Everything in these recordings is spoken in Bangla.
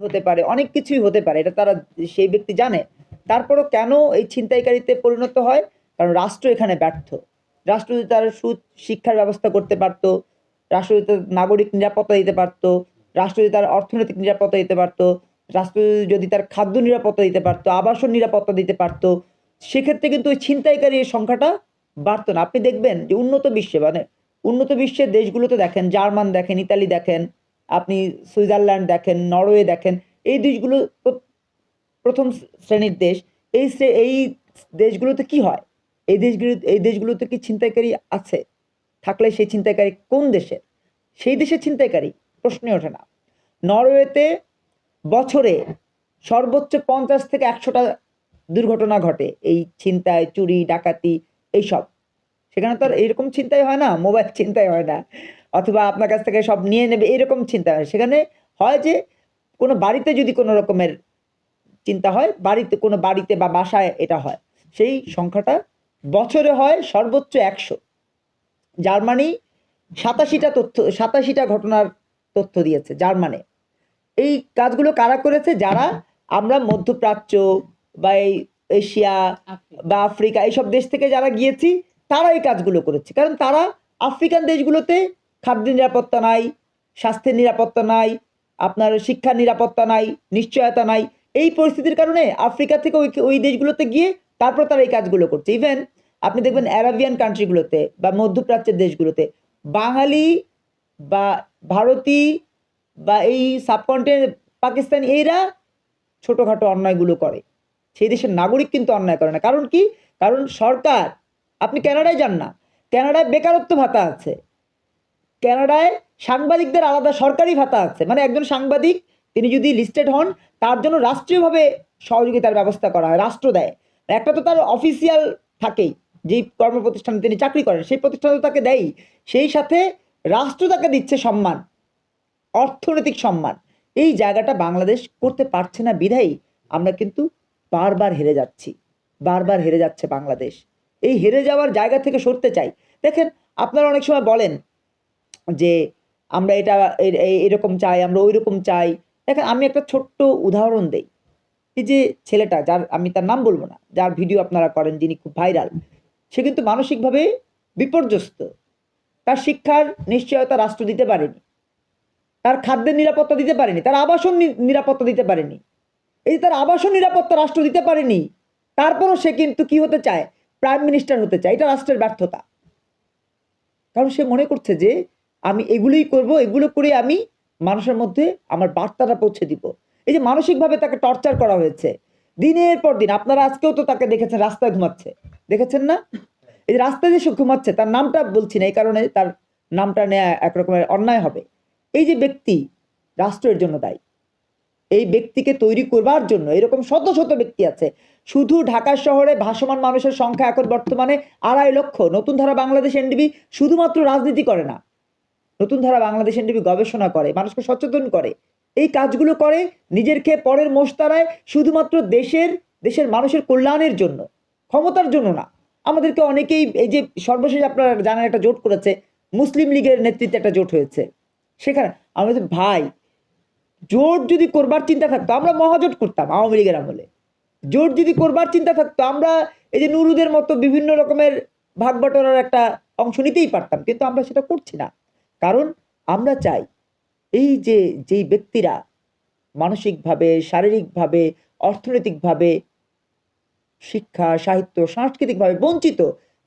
হতে পারে, অনেক কিছুই হতে পারে, এটা তারা সেই ব্যক্তি জানে। তারপরও কেন এই ছিনতাইকারীতে পরিণত হয়? কারণ রাষ্ট্র এখানে ব্যর্থ। রাষ্ট্র যদি তার সু শিক্ষার ব্যবস্থা করতে পারতো, রাষ্ট্র যদি নাগরিক নিরাপত্তা দিতে পারতো, রাষ্ট্র যদি তার অর্থনৈতিক নিরাপত্তা দিতে পারতো, রাষ্ট্র যদি তার খাদ্য নিরাপত্তা দিতে পারতো, আবাসন নিরাপত্তা দিতে পারতো, সেক্ষেত্রে কিন্তু ওই ছিনতাইকারীর সংখ্যাটা বাড়তো না। আপনি দেখবেন যে উন্নত বিশ্বে মানে উন্নত বিশ্বের দেশগুলোতে দেখেন, জার্মান দেখেন, ইতালি দেখেন আপনি সুইজারল্যান্ড দেখেন, নরওয়ে দেখেন, এই দেশগুলো প্র- প্রথম শ্রেণির দেশ, এই এই দেশগুলোতে কি হয়? এই দেশগুলো, এই দেশগুলোতে কি ছিনতাইকারী আছে? থাকলে সেই ছিনতাইকারী কোন দেশের? সেই দেশের ছিনতাইকারী প্রশ্নই ওঠে না। নরওয়েতে বছরে সর্বোচ্চ পঞ্চাশ থেকে একশোটা দুর্ঘটনা ঘটে, এই ছিনতাই, চুরি, ডাকাতি, এইসব। সেখানে তো আর এইরকম চিন্তাই হয় না, মোবাইল চিন্তাই হয় না। অথবা আপনার কাছ থেকে সব নিয়ে নেবে এরকম চিন্তা সেখানে হয় যে কোনো বাড়িতে যদি কোনো রকমের চিন্তা হয় বাড়িতে কোনো বাড়িতে বা বাসায় এটা হয়। সেই সংখ্যাটা বছরে হয় সর্বোচ্চ একশো। জার্মানি সাতাশিটা তথ্য সাতাশিটা ঘটনার তথ্য দিয়েছে জার্মানে। এই কাজগুলো কারা করেছে? যারা আমরা মধ্যপ্রাচ্য বা এই এশিয়া বা আফ্রিকা এইসব দেশ থেকে যারা গিয়েছি তারা এই কাজগুলো করেছে। কারণ তারা আফ্রিকান দেশগুলোতে খাদ্য নিরাপত্তা নাই, স্বাস্থ্যের নিরাপত্তা নাই, আপনার শিক্ষার নিরাপত্তা নাই, নিশ্চয়তা নাই। এই পরিস্থিতির কারণে আফ্রিকা থেকে ওই ওই দেশগুলোতে গিয়ে তারপর তারা এই কাজগুলো করছে। ইভেন আপনি দেখবেন অ্যারাবিয়ান কান্ট্রিগুলোতে বা মধ্যপ্রাচ্যের দেশগুলোতে বাঙালি বা ভারতী বা এই সাবকন্টিনেন্ট পাকিস্তান এরা ছোটোখাটো অন্যায়গুলো করে। সেই দেশের নাগরিক কিন্তু অন্যায় করে না। কারণ কি? কারণ সরকার, আপনি কানাডায় যান না। কানাডায় বেকারত্ব ভাতা আছে। কানাডায় সাংবাদিকদের আলাদা সরকারি ভাতা আছে। মানে একজন সাংবাদিক, তিনি যদি লিস্টেড হন, তার জন্য রাষ্ট্রীয়ভাবে সহযোগিতার ব্যবস্থা করা হয়, রাষ্ট্র দেয়। একটা তো তার অফিসিয়াল থাকেই, যেই কর্মপ্রতিষ্ঠানে তিনি চাকরি করেন, সেই প্রতিষ্ঠান তো তাকে দেয় সেই সাথে রাষ্ট্র তাকে দিচ্ছে সম্মান, অর্থনৈতিক সম্মান। এই জায়গাটা বাংলাদেশ করতে পারছে না বিধায়ী, আমরা কিন্তু বারবার হেরে যাচ্ছি, বারবার হেরে যাচ্ছে বাংলাদেশ। এই হেরে যাওয়ার জায়গা থেকে সরতে চাই। দেখেন, আপনারা অনেক সময় বলেন যে আমরা এটা এরকম চাই, আমরা ওই রকম চাই। দেখেন, আমি একটা ছোট্ট উদাহরণ দেই। এই যে ছেলেটা, যার, আমি তার নাম বলব না, যার ভিডিও আপনারা করেন, যিনি খুব ভাইরাল, সে কিন্তু মানসিকভাবে বিপর্যস্ত। তার শিক্ষার নিশ্চয়তা রাষ্ট্র দিতে পারেনি। তার খাদ্যের নিরাপত্তা দিতে পারেনি। তার আবাসন নিরাপত্তা দিতে পারেনি। এই যে তার আবাসন নিরাপত্তা রাষ্ট্র দিতে পারেনি, তারপরও সে কিন্তু কি হতে চায়? প্রাইম মিনিস্টার হতে চায়। এটা রাষ্ট্রের ব্যর্থতা। কারণ সে মনে করছে যে আমি এগুলোই করব, এগুলো করে আমি মানুষের মধ্যে আমার বার্তাটা পৌঁছে দিব। এই যে মানসিকভাবে তাকে টর্চার করা হয়েছে। দিনের পর দিন, আপনারা আজকেও তো তাকে দেখেছেন, রাস্তায় ঘুমাচ্ছে। দেখেছেন না? এই যে রাস্তায় যে সে ঘুমাচ্ছে, তার নামটা বলছি না, এই কারণে তার নামটা নেওয়া একরকমের অন্যায় হবে। এই যে ব্যক্তি রাষ্ট্রের জন্য দায়ী, এই ব্যক্তিকে তৈরি করবার জন্য এরকম শত শত ব্যক্তি আছে। শুধু ঢাকা শহরে ভাসমান মানুষের সংখ্যা এখন বর্তমানে আড়াই লক্ষ, নতুন ধারা বাংলাদেশ এনডিবি শুধুমাত্র রাজনীতি করে না। নতুন ধারা বাংলাদেশ এনডিবি গবেষণা করে, মানুষকে সচেতন করে। এই কাজগুলো করে নিজের খেয়ে পরের মোস্তারায় শুধুমাত্র দেশের দেশের মানুষের কল্যাণের জন্য, ক্ষমতার জন্য না। আমাদেরকে অনেকেই এই যে সর্বশেষ আপনারা জানেন একটা জোট করেছে, মুসলিম লীগের নেতৃত্বে একটা জোট হয়েছে। সেখানে আমাদের ভাই, জোট যদি করবার চিন্তা থাকতো, আমরা মহাজোট করতাম আওয়ামী লীগের আমলে। জোট যদি করবার চিন্তা থাকতো, আমরা এই যে নুরুদের মতো বিভিন্ন রকমের ভাগ একটা অংশ নিতেই পারতাম, কিন্তু আমরা সেটা করছি না। কারণ আমরা চাই এই যে, যেই ব্যক্তিরা মানসিকভাবে, শারীরিকভাবে, অর্থনৈতিকভাবে, শিক্ষা, সাহিত্য, সাংস্কৃতিকভাবে বঞ্চিত,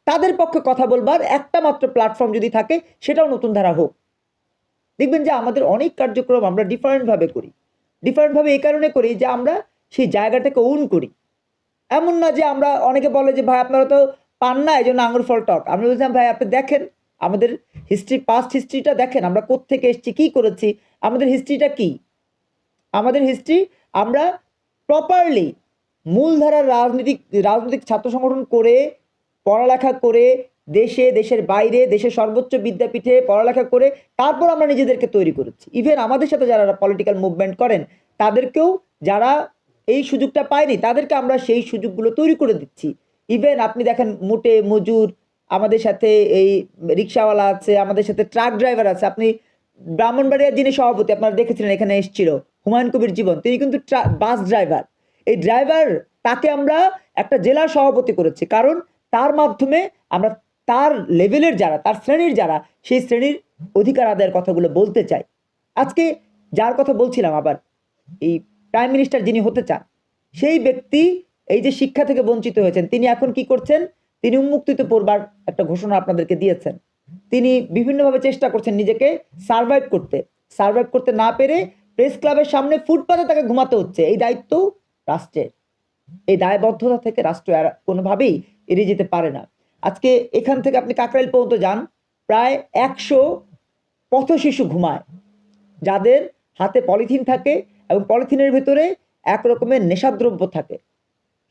তাদের পক্ষে কথা বলবার একটা মাত্র প্ল্যাটফর্ম যদি থাকে, সেটাও নতুন ধারা হোক। দেখবেন যে আমাদের অনেক কার্যক্রম আমরা ডিফারেন্টভাবে করি। ডিফারেন্টভাবে এই কারণে করি যে আমরা সেই জায়গাটাকে ওন করি। এমন না যে আমরা, অনেকে বলে যে, ভাই, আপনারা তো পান না এই জন্য আঙুর ফল টক। আমরা বলছিলাম, ভাই, আপনি দেখেন আমাদের হিস্ট্রি পাস্ট হিস্ট্রিটা দেখেন, আমরা কোত্থেকে এসেছি, কী করেছি, আমাদের হিস্ট্রিটা কি? আমাদের হিস্ট্রি আমরা প্রপারলি মূলধারার রাজনীতিক রাজনৈতিক ছাত্র সংগঠন করে, পড়ালেখা করে, দেশে, দেশের বাইরে, দেশের সর্বোচ্চ বিদ্যাপীঠে পড়ালেখা করে, তারপর আমরা নিজেদেরকে তৈরি করেছি। ইভেন আমাদের সাথে যারা পলিটিক্যাল মুভমেন্ট করেন, তাদেরকেও যারা এই সুযোগটা পায়নি, তাদেরকে আমরা সেই সুযোগগুলো তৈরি করে দিচ্ছি। ইভেন আপনি দেখেন মুটে, মজুর আমাদের সাথে এই রিক্সাওয়ালা আছে, আমাদের সাথে ট্রাক ড্রাইভার আছে। আপনি ব্রাহ্মণবাড়িয়ার যিনি সভাপতি, আপনারা দেখেছিলেন, এখানে এসেছিল হুমায়ুন কবির জীবন। তিনি কিন্তু বাস ড্রাইভার এই ড্রাইভার তাকে আমরা একটা জেলা সভাপতি করেছি। কারণ তার মাধ্যমে আমরা তার লেভেলের যারা, তার শ্রেণির যারা, সেই শ্রেণির অধিকার আদায়ের কথাগুলো বলতে চাই। আজকে যার কথা বলছিলাম আবার, এই প্রাইম মিনিস্টার যিনি হতে চান, সেই ব্যক্তি এই যে শিক্ষা থেকে বঞ্চিত হয়েছেন, তিনি এখন কি করছেন? তিনি উন্মুক্তিতে পড়বার একটা ঘোষণা আপনাদেরকে দিয়েছেন। তিনি বিভিন্নভাবে চেষ্টা করছেন নিজেকে সার্ভাইভ করতে। সার্ভাইভ করতে না পেরে প্রেস ক্লাবের সামনে ফুটপাতে তাকে ঘুমাতে হচ্ছে। এই দায়িত্ব রাষ্ট্রের। এই দায়বদ্ধতা থেকে রাষ্ট্র এরা কোনোভাবেই এড়িয়ে যেতে পারে না। আজকে এখান থেকে আপনি কাকরাইল পর্যন্ত যান, প্রায় একশো পথ শিশু ঘুমায়, যাদের হাতে পলিথিন থাকে এবং পলিথিনের ভেতরে এক রকমের নেশাদ্রব্য থাকে।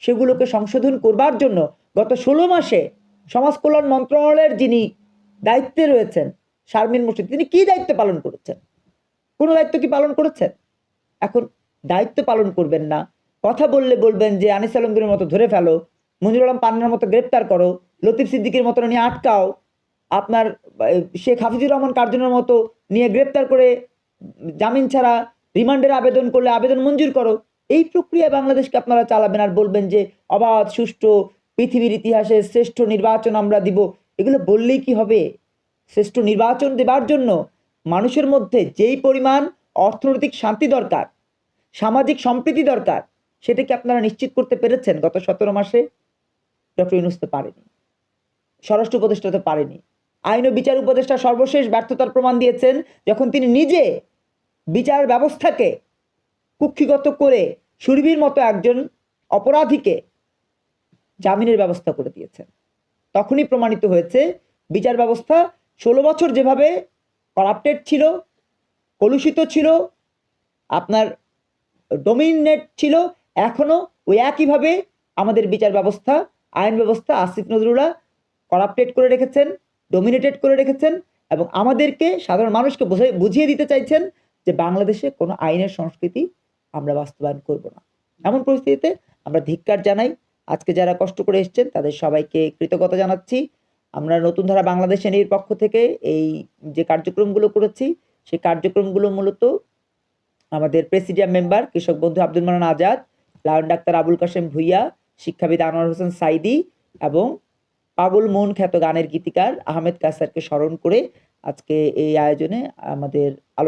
সেগুলোকে সংশোধন করবার জন্য গত ষোলো মাসে সমাজ কল্যাণ মন্ত্রণালয়ের যিনি দায়িত্বে রয়েছেন, শারমিন মুর্শিদ, তিনি কি দায়িত্ব পালন করেছেন? কোনো দায়িত্ব কি পালন করেছেন? এখন দায়িত্ব পালন করবেন না। কথা বললে বলবেন যে, আনিস আলমগীরের মতো ধরে ফেলো মঞ্জুর আলম পান্নার মতো গ্রেপ্তার করো, লতিফ সিদ্দিকের মতো নিয়ে আটকাও, আপনার শেখ হাফিজুর রহমান কার্জনের মতো নিয়ে গ্রেপ্তার করে জামিন ছাড়া রিমান্ডের আবেদন করলে আবেদন মঞ্জুর করো। এই প্রক্রিয়া বাংলাদেশকে আপনারা চালাবেন আর বলবেন যে, অবাধ, সুষ্ঠু পৃথিবীর ইতিহাসে শ্রেষ্ঠ নির্বাচন আমরা দিব। এগুলো বললেই কি হবে? শ্রেষ্ঠ নির্বাচন দেবার জন্য মানুষের মধ্যে যেই পরিমাণ অর্থনৈতিক শান্তি দরকার, সামাজিক সম্প্রীতি দরকার, সেটা কি আপনারা নিশ্চিত করতে পেরেছেন গত সতেরো মাসে? ডক্টর ইউনুস তো পারেনি, স্বরাষ্ট্র উপদেষ্টা তো পারেনি। আইন ও বিচার উপদেষ্টা সর্বশেষ ব্যর্থতার প্রমাণ দিয়েছেন যখন তিনি নিজে বিচার ব্যবস্থাকে কুক্ষিগত করে সুরভির মতো একজন অপরাধীকে জামিনের ব্যবস্থা করে দিয়েছেন তখনই প্রমাণিত হয়েছে, বিচার ব্যবস্থা ষোলো বছর যেভাবে করাপ্টেড ছিল, কলুষিত ছিল, আপনার ডোমিনেট ছিল এখনও ওই একইভাবে আমাদের বিচার ব্যবস্থা, আইন ব্যবস্থা, আসিফ নজরুল্লাহ করাপ্টেড করে রেখেছেন ডোমিনেটেড করে রেখেছেন এবং আমাদেরকে, সাধারণ মানুষকে বুঝিয়ে দিতে চাইছেন যে বাংলাদেশে কোনো আইনের সংস্কৃতি আমরা বাস্তবায়ন করব না। এমন পরিস্থিতিতে আমরা ধিক্কার জানাই আজকে যারা কষ্ট করে এসেছেন, তাদের সবাইকে কৃতজ্ঞতা জানাচ্ছি। আমরা নতুন ধারা বাংলাদেশ এর পক্ষ থেকে এই যে কার্যক্রমগুলো করেছি, সেই কার্যক্রমগুলো মূলত আমাদের প্রেসিডিয়াম মেম্বার, কৃষক বন্ধু আব্দুল মানান আজাদ, লায়ন ডাক্তার আবুল কাশেম ভুইয়া, শিক্ষাবিদ আনোয়ার হোসেন সাইদি এবং পাগল মন খ্যাত গানের গীতিকার আহমেদ কাসারকে স্মরণ করে আজকে এই আয়োজনে আমাদের